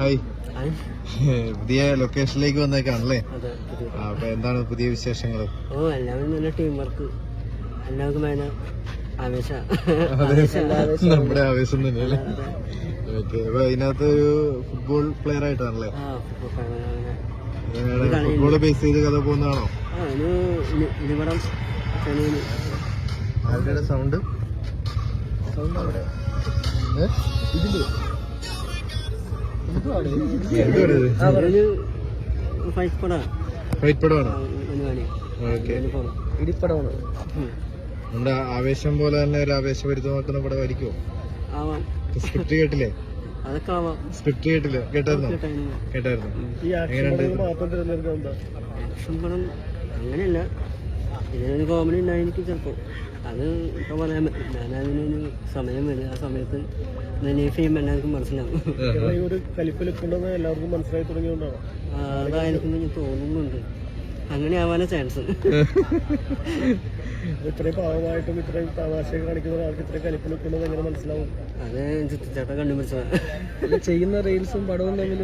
Hi. പുതിയ ലൊക്കേഷനിലേക്ക് വന്നേക്കാണല്ലേ? അപ്പൊ എന്താണ് പുതിയ വിശേഷങ്ങൾ ഓ എല്ലാവരും നല്ല ടീം വർക്ക് എല്ലാവർക്കും നമ്മുടെ ആവേശം തന്നെയല്ലേ? ഓക്കെ അപ്പൊ ഇതിനകത്ത് ഒരു ഫുട്ബോൾ പ്ലെയർ ആയിട്ടാണല്ലേ? ഫുട്ബോൾ ബേസ് ചെയ്ത് കഥ പോകുന്നതാണോ? ആരുടെ സൗണ്ട് സൗണ്ട് അവിടെ. ഇതിൽ നമ്മുടെ ആവേശം പോലെ തന്നെ ഒരു ആവേശഭരിതമാക്കുന്ന പടമായിരിക്കുമോ ആയിരിക്കുമോ സ്ക്രിപ്റ്റ് കേട്ടില്ലേ? സ്ക്രിപ്റ്റ് കേട്ടില്ലേ? കേട്ടായിരുന്നോ? കേട്ടായിരുന്നു. എങ്ങനെയുണ്ട്? പടം അങ്ങനെയല്ല. ഇതിനൊരു കോമഡി ഉണ്ടായിരിക്കും ചിലപ്പോൾ അത് ഇപ്പം പറയാൻ പറ്റും ഞാൻ അതിനൊരു സമയം വരും. ആ സമയത്ത് ചെയ്യുമ്പോൾ എല്ലാവർക്കും മനസ്സിലാവും. ഒരു കലിപ്പിലൊക്കെ എല്ലാവർക്കും മനസ്സിലായി തുടങ്ങിയോണ്ടാണ് അതായിരിക്കും എനിക്ക് തോന്നുന്നുണ്ട്. അങ്ങനെ ആവാനാ ചാൻസ് ഇത്രയും പാവമായിട്ടും ഇത്രയും തമാശയൊക്കെ കാണിക്കുന്ന ഒരാൾക്ക് ഇത്രയും കലിപ്പിലൊക്കെ ഉണ്ടെന്ന് എങ്ങനെ മനസ്സിലാവും? അത് ചിത്രച്ചേട്ടൻ കണ്ടുപിടിച്ചതാണ് ചെയ്യുന്ന റീൽസും പടവും തമ്മിൽ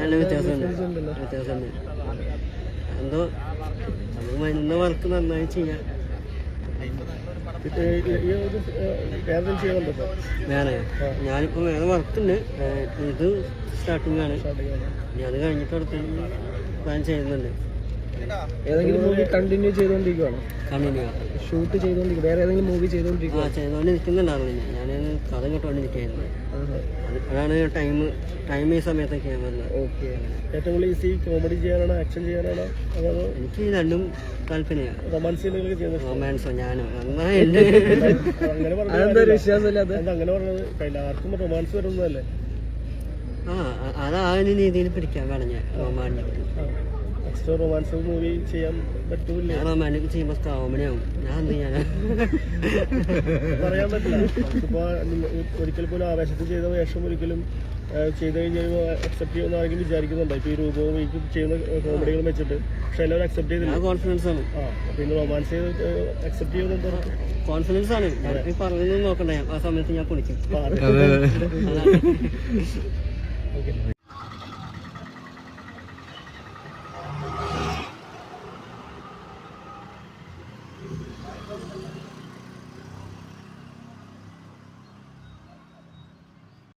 നല്ല വ്യത്യാസമുണ്ട്. വ്യത്യാസമുണ്ട്. എന്തോ അത് വരുന്ന വർക്ക് നന്നായി ചെയ്യാം. വേറെ ഞാനിപ്പോൾ വേറെ. വർക്കുണ്ട്. ഇത് സ്റ്റാർട്ടിംഗ് ആണ്. ഞാൻ കഴിഞ്ഞിട്ട് അടുത്ത പ്ലാൻ ചെയ്യുന്നുണ്ട്. ഏതെങ്കിലും മൂവി കണ്ടിന്യൂ ചെയ്തുകൊണ്ടിരിക്കുവാണോ കണ്ടിന്യൂ ഷൂട്ട് ചെയ്തുകൊണ്ടിരിക്കും വേറെ ഏതെങ്കിലും മൂവി ആ ചെയ്തുകൊണ്ട് ചെയ്തുകൊണ്ടിരിക്കുന്നുണ്ടായിരുന്നു ഞാൻ. കഥ കേട്ടോണ്ടിരിക്കുകയായിരുന്നു അത് അതാണ് ടൈം ടൈം ഈ സമയത്തൊക്കെയാണ് വരുന്നത് ഓക്കെ ഏറ്റവും കൂടുതൽ ഈസി കോമഡി ചെയ്യാനാണോ ആക്ഷൻ ചെയ്യാനാണോ അതോ എനിക്ക് രണ്ടും താല്പര്യമാണ്. റൊമാൻസ് സീനുകളൊക്കെ ചെയ്യുന്നത്? റൊമാൻസോ ഞാനും. അങ്ങനെ പറഞ്ഞത് വിശ്വാസമില്ലാതെ അങ്ങനെ പറഞ്ഞത്? എല്ലാവർക്കും റൊമാൻസ് വരുന്നതല്ലേ? ആ അ- ആ ഒരു രീതിയിൽ പിടിക്കാൻ പറഞ്ഞ റൊമാന്റിക് എക്സ്ട്രാ റൊമാൻസ് മൂവി ചെയ്യാൻ പറ്റൂല്ലേ? ഞാൻ റൊമാന്റിക് ചെയ്യുമ്പോൾ കോമഡി ആവും. ഞാൻ ചെയ്യാനാ? പറയാൻ പറ്റില്ല. ഇപ്പൊ ഒരിക്കൽ പോലും ആവേശത്തിൽ ചെയ്ത വേഷം ഒരിക്കലും ചെയ്ത് കഴിഞ്ഞാൽ അക്സെപ്റ്റ് ചെയ്യുമെന്ന് ആരെങ്കിലും വിചാരിക്കുന്നുണ്ട്? ഇപ്പൊ ഈ രൂപവും ഈ ചെയ്യുന്ന കോമഡികളും വെച്ചിട്ട്. പക്ഷെ എല്ലാവരും അക്സെപ്റ്റ് ചെയ്തില്ല. ഞാൻ കോൺഫിഡൻസ് ആണ്. ആ പിന്നെ റൊമാൻസ് ചെയ്ത് അക്സെപ്റ്റ് ചെയ്യുന്നത് കോൺഫിഡൻസ് ആണ്. പറഞ്ഞു നോക്കണ്ട. ആ സമയത്ത് ഞാൻ കുളിക്കും. ഓക്കെ